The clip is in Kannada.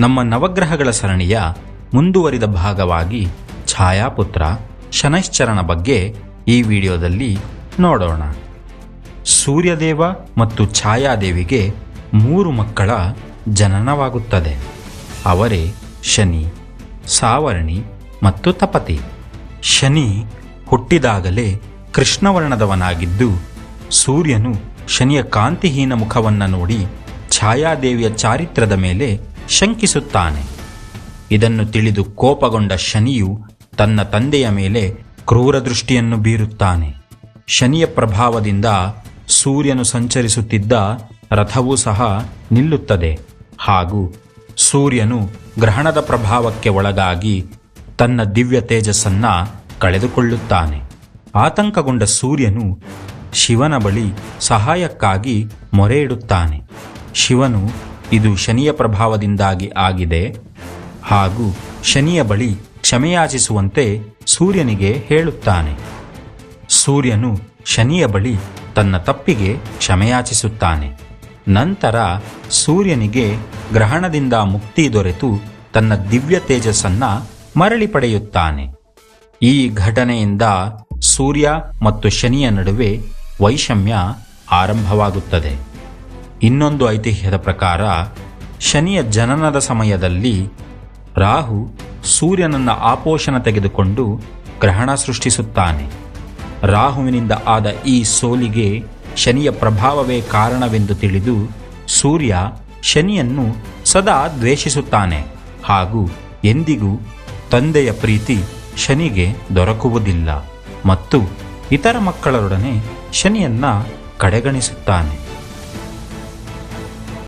ನಮ್ಮ ನವಗ್ರಹಗಳ ಸರಣಿಯ ಮುಂದುವರಿದ ಭಾಗವಾಗಿ ಛಾಯಾಪುತ್ರ ಶನೈಶ್ಚರಣ ಬಗ್ಗೆ ಈ ವಿಡಿಯೋದಲ್ಲಿ ನೋಡೋಣ. ಸೂರ್ಯದೇವ ಮತ್ತು ಛಾಯಾದೇವಿಗೆ ಮೂರು ಮಕ್ಕಳ ಜನನವಾಗುತ್ತದೆ. ಅವರೇ ಶನಿ, ಸಾವರ್ಣಿ ಮತ್ತು ತಪತಿ. ಶನಿ ಹುಟ್ಟಿದಾಗಲೇ ಕೃಷ್ಣವರ್ಣದವನಾಗಿದ್ದು, ಸೂರ್ಯನು ಶನಿಯ ಕಾಂತಿಹೀನ ಮುಖವನ್ನು ನೋಡಿ ಛಾಯಾದೇವಿಯ ಚಾರಿತ್ರದ ಮೇಲೆ ಶಂಕಿಸುತ್ತಾನೆ. ಇದನ್ನು ತಿಳಿದು ಕೋಪಗೊಂಡ ಶನಿಯು ತನ್ನ ತಂದೆಯ ಮೇಲೆ ಕ್ರೂರ ದೃಷ್ಟಿಯನ್ನು ಬೀರುತ್ತಾನೆ. ಶನಿಯ ಪ್ರಭಾವದಿಂದ ಸೂರ್ಯನು ಸಂಚರಿಸುತ್ತಿದ್ದ ರಥವೂ ಸಹ ನಿಲ್ಲುತ್ತದೆ. ಹಾಗೂ ಸೂರ್ಯನು ಗ್ರಹಣದ ಪ್ರಭಾವಕ್ಕೆ ಒಳಗಾಗಿ ತನ್ನ ದಿವ್ಯ ತೇಜಸ್ಸನ್ನ ಕಳೆದುಕೊಳ್ಳುತ್ತಾನೆ. ಆತಂಕಗೊಂಡ ಸೂರ್ಯನು ಶಿವನ ಬಳಿ ಸಹಾಯಕ್ಕಾಗಿ ಮೊರೆ ಇಡುತ್ತಾನೆ. ಶಿವನು ಇದು ಶನಿಯ ಪ್ರಭಾವದಿಂದಾಗಿ ಆಗಿದೆ ಹಾಗೂ ಶನಿಯ ಬಳಿ ಕ್ಷಮೆಯಾಚಿಸುವಂತೆ ಸೂರ್ಯನಿಗೆ ಹೇಳುತ್ತಾನೆ. ಸೂರ್ಯನು ಶನಿಯ ಬಳಿ ತನ್ನ ತಪ್ಪಿಗೆ ಕ್ಷಮೆಯಾಚಿಸುತ್ತಾನೆ. ನಂತರ ಸೂರ್ಯನಿಗೆ ಗ್ರಹಣದಿಂದ ಮುಕ್ತಿ ದೊರೆತು ತನ್ನ ದಿವ್ಯ ತೇಜಸ್ಸನ್ನ ಮರಳಿ ಪಡೆಯುತ್ತಾನೆ. ಈ ಘಟನೆಯಿಂದ ಸೂರ್ಯ ಮತ್ತು ಶನಿಯ ನಡುವೆ ವೈಷಮ್ಯ ಆರಂಭವಾಗುತ್ತದೆ. ಇನ್ನೊಂದು ಐತಿಹ್ಯದ ಪ್ರಕಾರ, ಶನಿಯ ಜನನದ ಸಮಯದಲ್ಲಿ ರಾಹು ಸೂರ್ಯನನ್ನ ಆಪೋಷಣ ತೆಗೆದುಕೊಂಡು ಗ್ರಹಣ ಸೃಷ್ಟಿಸುತ್ತಾನೆ. ರಾಹುವಿನಿಂದ ಆದ ಈ ಸೋಲಿಗೆ ಶನಿಯ ಪ್ರಭಾವವೇ ಕಾರಣವೆಂದು ತಿಳಿದು ಸೂರ್ಯ ಶನಿಯನ್ನು ಸದಾ ದ್ವೇಷಿಸುತ್ತಾನೆ. ಹಾಗೂ ಎಂದಿಗೂ ತಂದೆಯ ಪ್ರೀತಿ ಶನಿಗೆ ದೊರಕುವುದಿಲ್ಲ. ಮತ್ತು ಇತರ ಮಕ್ಕಳರೊಡನೆ ಶನಿಯನ್ನ ಕಡೆಗಣಿಸುತ್ತಾನೆ.